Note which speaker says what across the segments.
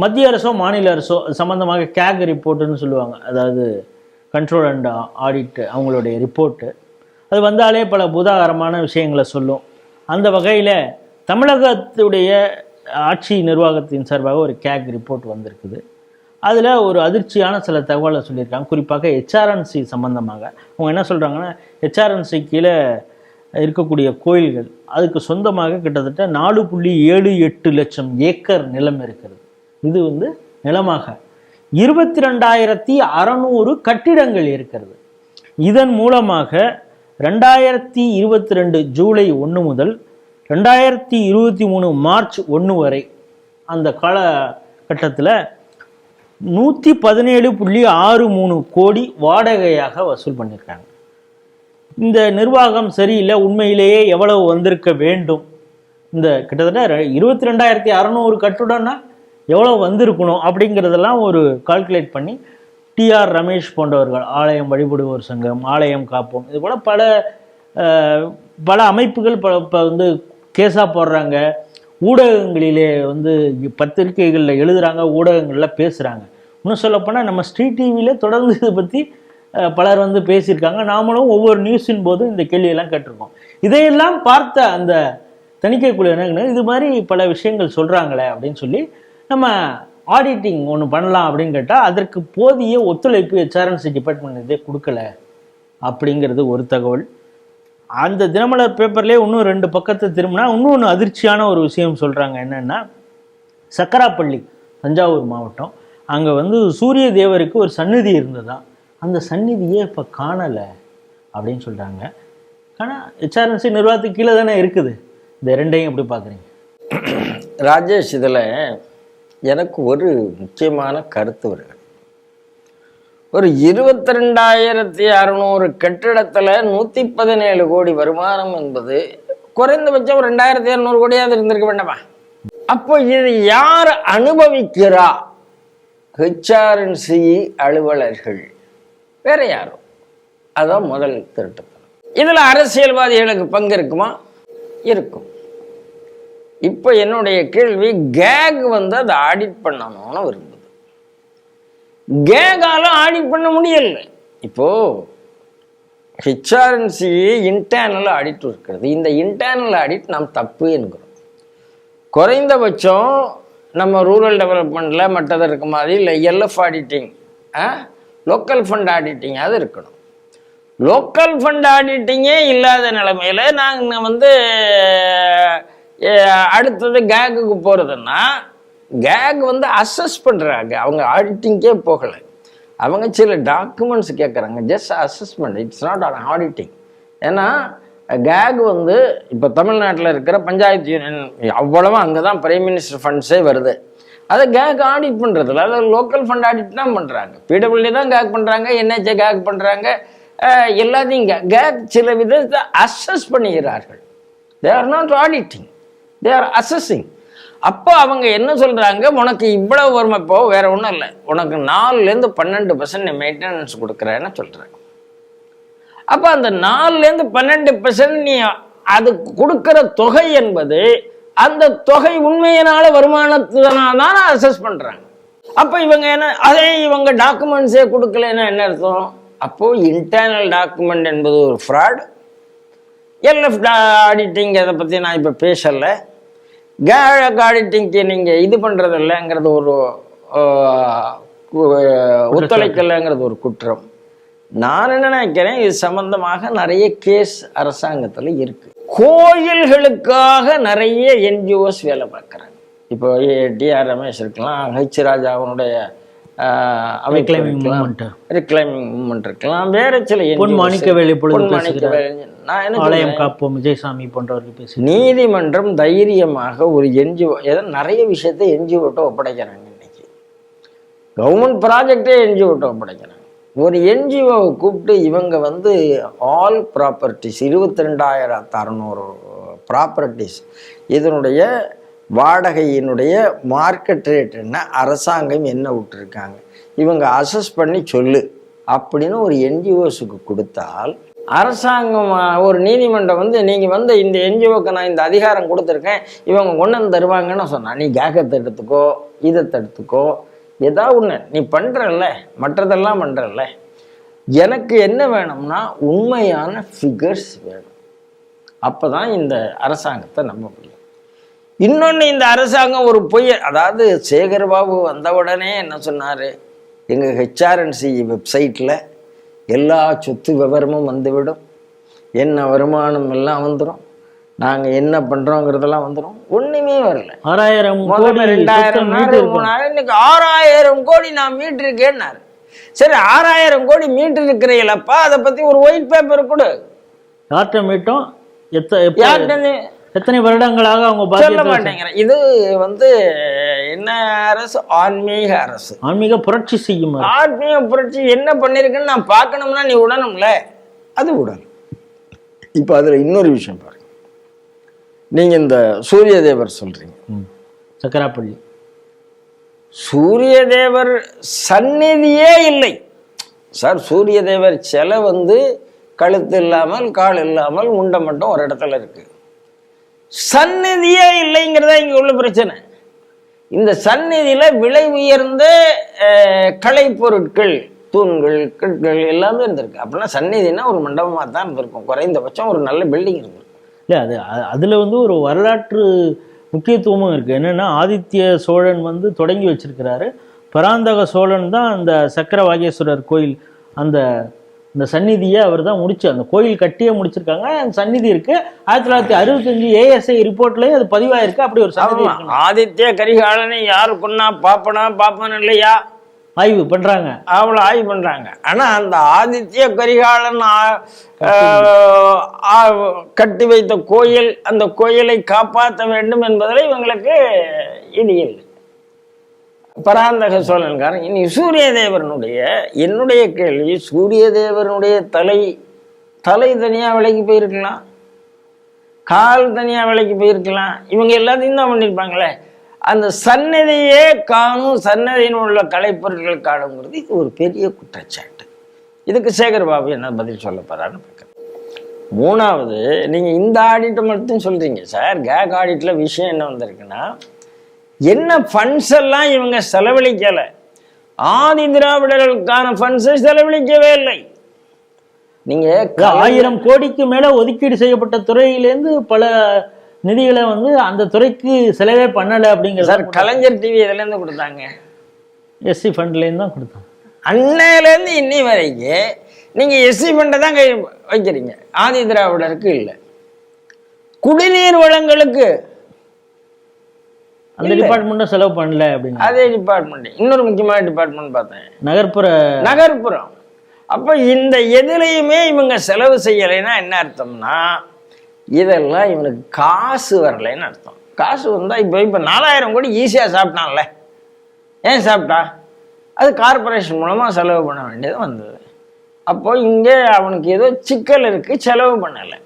Speaker 1: மத்திய அரசோ மாநில அரசோ சம்மந்தமாக கேக் ரிப்போர்ட்டுன்னு சொல்லுவாங்க. அதாவது கண்ட்ரோல் அண்ட் ஆடிட் அவங்களுடைய ரிப்போர்ட்டு. அது வந்தாலே பல பூதாகரமான விஷயங்களை சொல்லும். அந்த வகையில் தமிழகத்துடைய ஆட்சி நிர்வாகத்தின் சார்பாக ஒரு கேக் ரிப்போர்ட் வந்திருக்குது. அதில் ஒரு அதிர்ச்சியான சில தகவலை சொல்லியிருக்காங்க. குறிப்பாக ஹெச்ஆர்என்சி சம்மந்தமாக அவங்க என்ன சொல்கிறாங்கன்னா ஹெச்ஆர்என்சி கீழே இருக்கக்கூடிய கோயில்கள் அதுக்கு சொந்தமாக கிட்டத்தட்ட நாலு புள்ளி ஏழு எட்டு லட்சம் ஏக்கர் நிலம் இருக்கிறது. இது வந்து நிலமாக. இருபத்தி ரெண்டாயிரத்தி அறநூறு கட்டிடங்கள் இருக்கிறது. இதன் மூலமாக ரெண்டாயிரத்தி இருபத்தி ரெண்டு ஜூலை ஒன்று முதல் ரெண்டாயிரத்தி இருபத்தி மூணு மார்ச் ஒன்று வரை அந்த காலகட்டத்தில் நூற்றி பதினேழு புள்ளி ஆறு மூணு கோடி வாடகையாக வசூல் பண்ணியிருக்காங்க. இந்த நிர்வாகம் சரியில்லை உண்மையிலேயே எவ்வளவு வந்திருக்க வேண்டும்? இந்த கிட்டத்தட்ட இருபத்தி ரெண்டாயிரத்தி அறநூறு கட்டுடம்னா எவ்வளோ வந்திருக்கணும் அப்படிங்கிறதெல்லாம் ஒரு கால்குலேட் பண்ணி டிஆர் ரமேஷ் போன்றவர்கள் ஆலயம் வழிபடுவோர் சங்கம் ஆலயம் காப்போம். இது போல் பல பல அமைப்புகள் ப இப்போ வந்து கேஸாக போடுறாங்க. ஊடகங்களிலே வந்து பத்திரிகைகளில் எழுதுறாங்க ஊடகங்களில் பேசுகிறாங்க இன்னும் சொல்லப்போனால் நம்ம ஸ்ட்ரீட் டிவியில் தொடர்ந்து இதை பற்றி பலர் வந்து பேசியிருக்காங்க. நாமளும் ஒவ்வொரு நியூஸின் போதும் இந்த கேள்வியெல்லாம் கேட்டிருக்கோம். இதையெல்லாம் பார்த்த அந்த தணிக்கை குழு என்ன இது மாதிரி பல விஷயங்கள் சொல்கிறாங்களே அப்படின்னு சொல்லி நம்ம ஆடிட்டிங் ஒன்று பண்ணலாம் அப்படின்னு கேட்டால் அதற்கு போதிய ஒத்துழைப்பு ஹெச்ஆர்என்சி டிபார்ட்மெண்ட் இதே கொடுக்கல அப்படிங்கிறது ஒரு தகவல். அந்த தினமலர் பேப்பர்லேயே இன்னும் ரெண்டு பக்கத்தை திரும்பினா இன்னும் ஒன்று அதிர்ச்சியான ஒரு விஷயம் சொல்கிறாங்க என்னென்னா சக்கராப்பள்ளி தஞ்சாவூர் மாவட்டம். அங்கே வந்து சூரிய தேவருக்கு ஒரு சந்நிதி இருந்ததான் அந்த சந்நிதியே இப்போ காணலை அப்படின்னு சொல்கிறாங்க ஆனால் ஹெச்ஆர்என்சி நிர்வாகத்துக்கு கீழே தானே இருக்குது. இந்த ரெண்டையும் எப்படி பார்க்குறீங்க
Speaker 2: ராஜேஷ் இதில் எனக்கு ஒரு முக்கியமான கருத்து வருகிறது ஒரு இருபத்தி ரெண்டாயிரத்தி அறநூறு கட்டிடத்தில் நூற்றி பதினேழு கோடி வருமானம் என்பது குறைந்தபட்சம் ரெண்டாயிரத்தி இரநூறு கோடியாவது இருந்திருக்க வேண்டாமா? அப்போ இது யார் அனுபவிக்கிறா? ஹெச்ஆர்என்சி அலுவலர்கள். வேற யாரும் அதான் முதல் திருட்டு இதில் அரசியல்வாதிகளுக்கு பங்கு இருக்குமா? இருக்கும். இப்போ என்னுடைய கேள்வி கேக் வந்து அதை ஆடிட் பண்ணணும்னு விரும்புது கேகால ஆடிட் பண்ண முடியல. இப்போ ஹெச்ஆர்என்சி இன்டர்னல் ஆடிட் இருக்கிறது. இந்த இன்டர்னல் ஆடிட் நாம் தப்பு என்கிறோம். குறைந்தபட்சம் நம்ம ரூரல் டெவலப்மெண்ட்டில் மற்றது இருக்க மாதிரி இல்லை. LF auditing local fund auditing அது இருக்கணும். லோக்கல் ஃபண்ட் ஆடிட்டிங்கே இல்லாத நிலைமையில நாங்கள் வந்து அடுத்தது கேக்குக்கு போகிறதுன்னா கேக் வந்து அசஸ் பண்ணுறாங்க அவங்க ஆடிட்டிங்கே போகலை. அவங்க சில டாக்குமெண்ட்ஸ் கேட்குறாங்க just assessment it's not on auditing ஏன்னா கேக் வந்து இப்போ தமிழ்நாட்டில் இருக்கிற பஞ்சாயத்து யூனியன் அவ்வளவு அங்கே தான் பிரைம் மினிஸ்டர் ஃபண்ட்ஸே வருது. அதை கேக் ஆடிட் பண்ணுறதில்ல அதை லோக்கல் ஃபண்ட் ஆடிட் தான் பண்ணுறாங்க பிடபிள்யூ தான் கேக் பண்ணுறாங்க என்ஹெச்ஏ கேக் பண்ணுறாங்க எல்லாத்தையும் கேக் சில விதத்தை அசஸ் பண்ணுகிறார்கள் they are not auditing they are assessing அப்போ அவங்க என்ன சொல்கிறாங்க உனக்கு இவ்வளவு வறுமை இப்போ வேற ஒன்றும் இல்லை. உனக்கு நாலுலேருந்து பன்னெண்டு பர்சன்ட் நீ மெயின்டெனன்ஸ் கொடுக்குறேன்னு சொல்கிறாங்க அப்போ அந்த நாலுலேருந்து பன்னெண்டு பர்சன்ட் நீ அது கொடுக்குற தொகை என்பது அந்த தொகை உண்மையினால வருமானத்தினால தான் அசஸ் பண்ணுறாங்க அப்போ இவங்க என்ன அதே இவங்க டாக்குமெண்ட்ஸே கொடுக்கலன்னா என்ன அர்த்தம்? அப்போது இன்டர்னல் டாக்குமெண்ட் என்பது ஒரு ஃப்ராட் எல்எஃப் ஆடிட்டிங் அதை பற்றி நான் இப்போ பேசலை. கேக் ஆடிட்டிங்க்கு நீங்கள் இது பண்ணுறது இல்லைங்கிறது ஒரு ஒத்துழைக்கலைங்கிறது ஒரு குற்றம். நான் என்ன நினைக்கிறேன் இது சம்பந்தமாக நிறைய கேஸ் அரசாங்கத்தில் இருக்கு. கோயில்களுக்காக நிறைய என்ஜிஓஸ் வேலை பார்க்குறாங்க. இப்போ டிஆர் ரமேஷ் இருக்கலாம் ஹெச் ராஜா அவனுடைய அமைப்பு
Speaker 1: Reclaiming
Speaker 2: இருக்கலாம்
Speaker 1: movement.
Speaker 2: ரிக்ளைமிங் மூமெண்ட் இருக்கலாம். வேற சில
Speaker 1: பொன்
Speaker 2: NGOs
Speaker 1: மாணிக்கவேல் இப்பொழுது
Speaker 2: பொன் மாணிக்கவேல் நான் என்ன
Speaker 1: ஆலயம்
Speaker 2: சொல்றேன்?
Speaker 1: காப்போம் விஜயசாமி போன்றவர்கள் பேசி
Speaker 2: நீதிமன்றம் தைரியமாக ஒரு என்ஜிஓ ஏதோ நிறைய விஷயத்தை என்ஜிஓட்ட ஒப்படைக்கிறாங்க இன்னைக்கு. கவர்மெண்ட் ப்ராஜெக்டே என்ஜிஓட்ட ஒப்படைக்கிறாங்க. ஒரு என்ஜிஓவை கூப்பிட்டு இவங்க வந்து ஆல் ப்ராப்பர்ட்டிஸ் இருபத்தி ரெண்டாயிரத்து அறநூறு ப்ராப்பர்ட்டிஸ் இதனுடைய வாடகையினுடைய மார்க்கெட் ரேட் என்ன அரசாங்கம் என்ன விட்டுருக்காங்க? இவங்க அசஸ் பண்ணி சொல்லு அப்படின்னு ஒரு என்ஜிஓஸுக்கு கொடுத்தால் அரசாங்கம் ஒரு நீதிமன்றம் வந்து நீங்கள் வந்து இந்த என்ஜிஓக்கு நான் இந்த அதிகாரம் கொடுத்துருக்கேன். இவங்க கொண்டு வந்து தருவாங்கன்னு சொன்னால் நீ கேக்கத்தை எடுத்துக்கோ இதை தடுத்துக்கோ. ஏதாவது ஒன்று நீ பண்ணுறல்ல மற்றதெல்லாம் பண்ணுறல்ல எனக்கு என்ன வேணும்னா உண்மையான ஃபிகர்ஸ் வேணும். அப்போ தான் இந்த அரசாங்கத்தை நம்ப முடியும். இன்னொன்று இந்த அரசாங்கம் ஒரு பொய் அதாவது சேகர் பாபு வந்த உடனே என்ன சொன்னார்? எங்கள் ஹெச்ஆர்என்சி வெப்சைட்டில் எல்லா சொத்து விவரமும் வந்துவிடும். என்ன வருமானம் எல்லாம் வந்துடும் நாங்கள் என்ன பண்ணுறோங்கிறதெல்லாம் வந்துடும் ஒன்றுமே வரல.
Speaker 1: ஆறாயிரம்
Speaker 2: முதல்ல
Speaker 1: கோடி
Speaker 2: ரெண்டாயிரம். மூணாயிரம் இன்னைக்கு ஆறாயிரம் கோடி நான் மீட்டிருக்கேன்னாரு. சரி ஆறாயிரம் கோடி மீட்டு இருக்கிறீங்களப்பா அதை பற்றி ஒரு ஒயிட் பேப்பர் கொடு.
Speaker 1: யார்கிட்ட மீட்டோம்? எத்த
Speaker 2: யார்கிட்ட
Speaker 1: எத்தனை வருடங்களாக அவங்க
Speaker 2: சொல்ல மாட்டேங்கிறேன். இது வந்து என்ன அரசு? ஆன்மீக அரசு.
Speaker 1: ஆன்மீக புரட்சி செய்யும்.
Speaker 2: ஆன்மீக புரட்சி என்ன பண்ணிருக்குன்னு நான் பார்க்கணும்னா நீ விடணும்ல அது விடணும் இப்போ அதுல இன்னொரு விஷயம் பாருங்க. நீங்க இந்த சூரிய தேவர் சொல்றீங்க.
Speaker 1: ம். சக்கராப்பள்ளி.
Speaker 2: சூரிய தேவர் சந்நிதியே இல்லை. சார் சூரிய தேவர் சிலை வந்து கழுத்து இல்லாமல் கால் இல்லாமல் முண்டை மட்டும் ஒரு இடத்துல இருக்கு. சந்நிதியே இல்லைங்கிறதா இங்கே உள்ள பிரச்சனை. இந்த சந்நிதியில் விலை உயர்ந்த கலைப்பொருட்கள் பொருட்கள் தூண்கள் கற்கள் எல்லாமே இருந்திருக்கு. அப்படின்னா சந்நிதினா ஒரு மண்டபமாக தான் இருந்திருக்கும். குறைந்தபட்சம் ஒரு நல்ல பில்டிங் இருந்திருக்கும்.
Speaker 1: இல்லை அது அதில் வந்து ஒரு வரலாற்று முக்கியத்துவமும் இருக்குது என்னென்னா ஆதித்ய சோழன் வந்து தொடங்கி வச்சிருக்கிறாரு. பராந்தக சோழன் தான் அந்த சக்கரவாகேஸ்வரர் கோயில் அந்த இந்த சந்நிதியை அவர் தான் முடிச்சு அந்த கோயில் கட்டியே முடிச்சிருக்காங்க. அந்த சந்நிதி இருக்கு. ஆயிரத்தி தொள்ளாயிரத்தி அறுபத்தஞ்சு ஏஎஸ்ஐ ரிப்போர்ட்லயே அது பதிவாயிருக்கு? அப்படி ஒரு சந்நிதி
Speaker 2: ஆதித்ய கரிகாலனை யாரு கொன்னா? பாப்பனா? பாப்பன் இல்லையா?
Speaker 1: ஆய்வு பண்றாங்க.
Speaker 2: அவ்வளோ ஆய்வு பண்றாங்க. ஆனா அந்த ஆதித்ய கரிகாலன் கட்டி வைத்த கோயில் அந்த கோயிலை காப்பாற்ற வேண்டும் என்பதில் இவங்களுக்கு இது இல்லை. பராந்தக சோழன்காரன் இனி சூரிய தேவரனுடைய என்னுடைய கேள்வி சூரிய தேவரனுடைய தலை தலை தனியா விலைக்கு போயிருக்கலாம் கால் தனியா விலைக்கு போயிருக்கலாம் இவங்க எல்லாத்தையும் தான் பண்ணியிருப்பாங்களே அந்த சன்னதியே காணும் சன்னதியில் உள்ள கலைப்பொருட்கள் காணுங்கிறது இது ஒரு பெரிய குற்றச்சாட்டு. இதுக்கு சேகர் பாபு என்ன பதில் சொல்ல போறாருன்னு பார்க்குறேன் மூணாவது நீங்க இந்த ஆடிட்டை மட்டும் சொல்றீங்க சார் கேக் ஆடிட்ல விஷயம் என்ன வந்திருக்குன்னா என்ன ஃபண்ட்ஸ் எல்லாம் இவங்க செலவழிக்கல? ஆதி திராவிடர்களுக்கான ஃபண்ட்ஸை செலவழிக்கவே இல்லை. நீங்க
Speaker 1: ஆயிரம் கோடிக்கு மேல ஒதுக்கீடு செய்யப்பட்ட துறையிலேருந்து பல நிதிகளை வந்து அந்த துறைக்கு செலவே பண்ணல
Speaker 2: சார்
Speaker 1: அப்படிங்கிறது
Speaker 2: கலைஞர் டிவி இதுல இருந்து கொடுத்தாங்க
Speaker 1: எஸ்சி ஃபண்ட்லேருந்து தான் கொடுத்தாங்க
Speaker 2: அன்னையிலேருந்து இன்னி வரைக்கும் நீங்க எஸ்சி ஃபண்டை தான் கை வைக்கிறீங்க. ஆதி திராவிடருக்கு இல்லை. குடிநீர் வளங்களுக்கு
Speaker 1: அந்த டிபார்ட்மெண்ட்டும் செலவு பண்ணல அப்படின்னு.
Speaker 2: அதே டிபார்ட்மெண்ட் இன்னொரு முக்கியமான டிபார்ட்மெண்ட் பார்த்தேன்.
Speaker 1: நகர்ப்புற
Speaker 2: நகர்ப்புறம். அப்ப இந்த எதுலையுமே இவங்க செலவு செய்யலைன்னா என்ன அர்த்தம்னா இதெல்லாம் இவனுக்கு காசு வரலைன்னு அர்த்தம். காசு வந்தா இப்போ இப்போ நாலாயிரம் கோடி ஈஸியா சாப்பிட்டான்ல. ஏன் சாப்பிட்டா? அது கார்பரேஷன் மூலமா செலவு பண்ண வேண்டியது வந்தது. அப்போ இங்கே அவனுக்கு ஏதோ சிக்கல் இருக்கு செலவு பண்ணலை.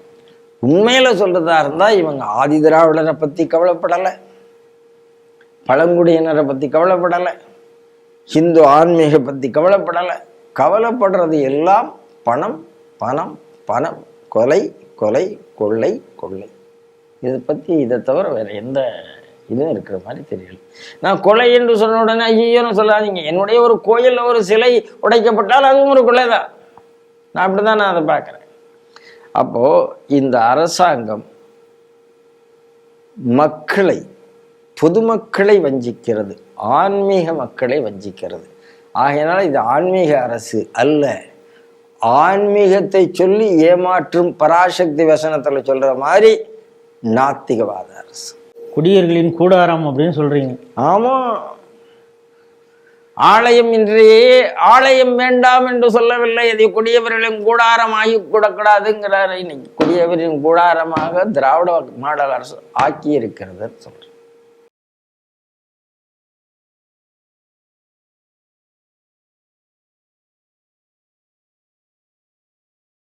Speaker 2: உண்மையில சொல்றதா இருந்தா இவங்க ஆதி திராவிடரை பத்தி கவலைப்படலை. பழங்குடியினரை பற்றி கவலைப்படலை. ஹிந்து ஆன்மீக பற்றி கவலைப்படலை. கவலைப்படுறது எல்லாம் பணம் பணம் பணம். கொலை கொலை கொள்ளை கொள்ளை. இதை பற்றி இதை தவிர வேறு எந்த இதுவும் இருக்கிற மாதிரி தெரியல. நான் கொலை என்று சொன்ன உடனே ஐயோன்னு சொல்லாதீங்க. என்னுடைய ஒரு கோயிலில் ஒரு சிலை உடைக்கப்பட்டால் அதுவும் ஒரு கொலை தான் நான் அப்படிதான் நான் அதை பார்க்குறேன். அப்போது இந்த அரசாங்கம் மக்களை பொதுமக்களை வஞ்சிக்கிறது ஆன்மீக மக்களை வஞ்சிக்கிறது. ஆகையினால இது ஆன்மீக அரசு அல்ல. ஆன்மீகத்தை சொல்லி ஏமாற்றும் பராசக்தி வசனத்துல சொல்ற மாதிரி நாத்திகவாத அரசு.
Speaker 1: குடியர்களின் கூடாரம் அப்படின்னு சொல்றீங்க.
Speaker 2: ஆமா. ஆலயம் இன்றையே ஆலயம் வேண்டாம் என்று சொல்லவில்லை. இது குடியவர்களின் கூடாரம் ஆகி கூடக்கூடாதுங்கிறார் இன்னைக்கு. குடியவரின் கூடாரமாக திராவிட மாடல் அரசு ஆக்கி இருக்கிறது சொல்றேன்